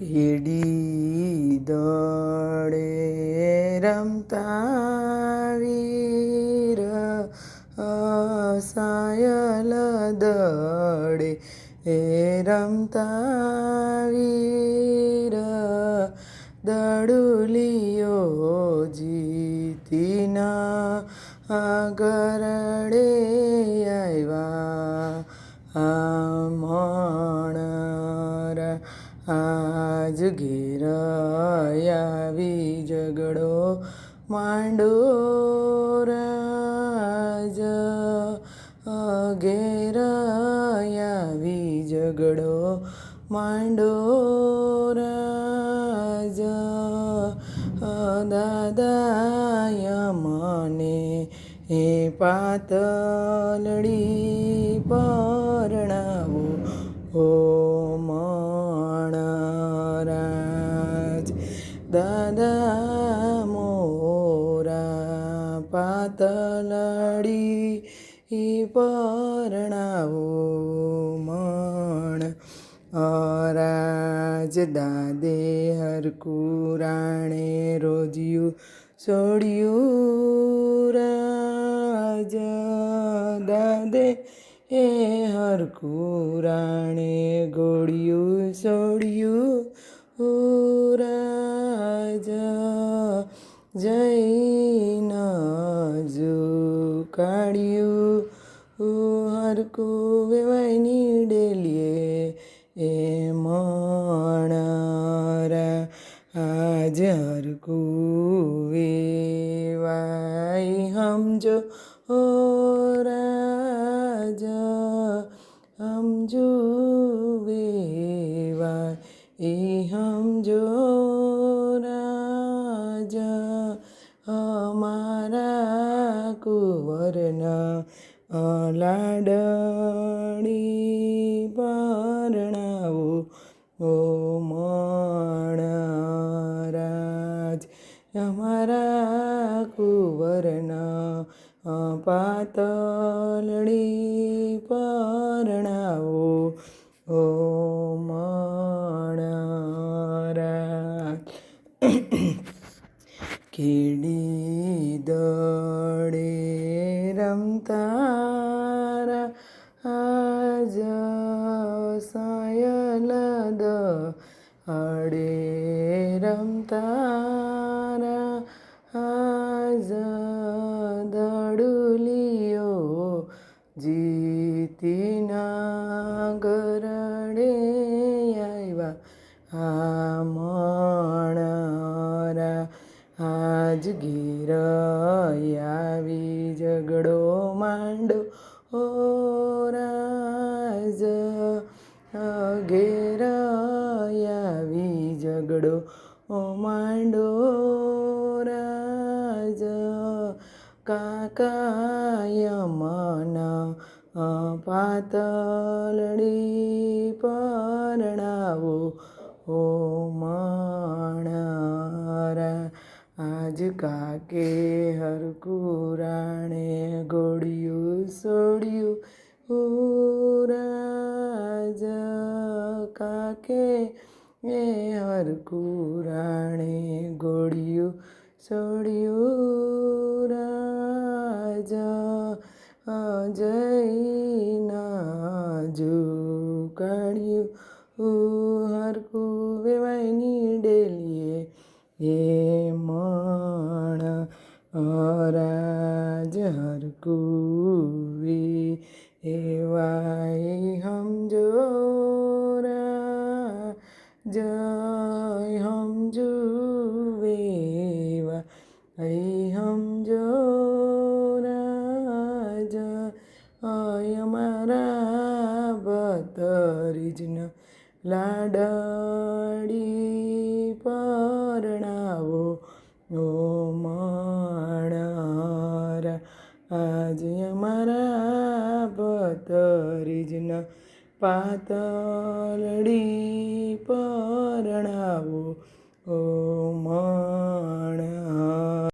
કેડી દોડે રમતા વીર સાયલ દડે એ રમતા વીર દડુલિયો જીતીના આગરડે ઘેર આવી ઝઘડો માંડો રાજ. ઘેર આવી ઝઘડો માંડો રાજ. દાદાય મને એ પાતલડી પરણાવો મોરા પાતલડી પરણાવો મણ. અરાજ દાદે હરકુરાણે રોજ્યું છોડ્યું રાજ દાદે એ હરકુરાણે ગોળ્યું છોડ્યું રાજ જૈન કાઢ્યું. હરકું વેવાયની ડેલીએ એ મણરા. આજ હરકું વેવાય સમજો ઓ રાજ. સમજો કુંવરના લાડણી પરણાવો ઓ મણરાજ અમારા કુંવરના પાતળણી પરણાવો કેડી દળે રમતારા આજ સાયલ દ અડે રમતારા આજ દડુલિયો જીતીના આજ ઘેર આવી ઝઘડો માંડો. ઓ રાજ ઘેર આવી ઝઘડો ઓ માંડો. રાજ, કાકાય મન પાતલડી પરણાવો. ઓ મણરા આજ કાકે હરકુરાણે ગોળિયું સોડ્યું રાજ કાકે એ હરકુરાણે ગોળિયું સોડ્યું રાજ જૈના રાજ હરકુવી એવાય સમજો જય હમજો વેવા સમજો રાજ અમારા બતરીજન લાડડી પરણાવો ઓ તેજના પાતળડી પરણાવો ઓ માણા.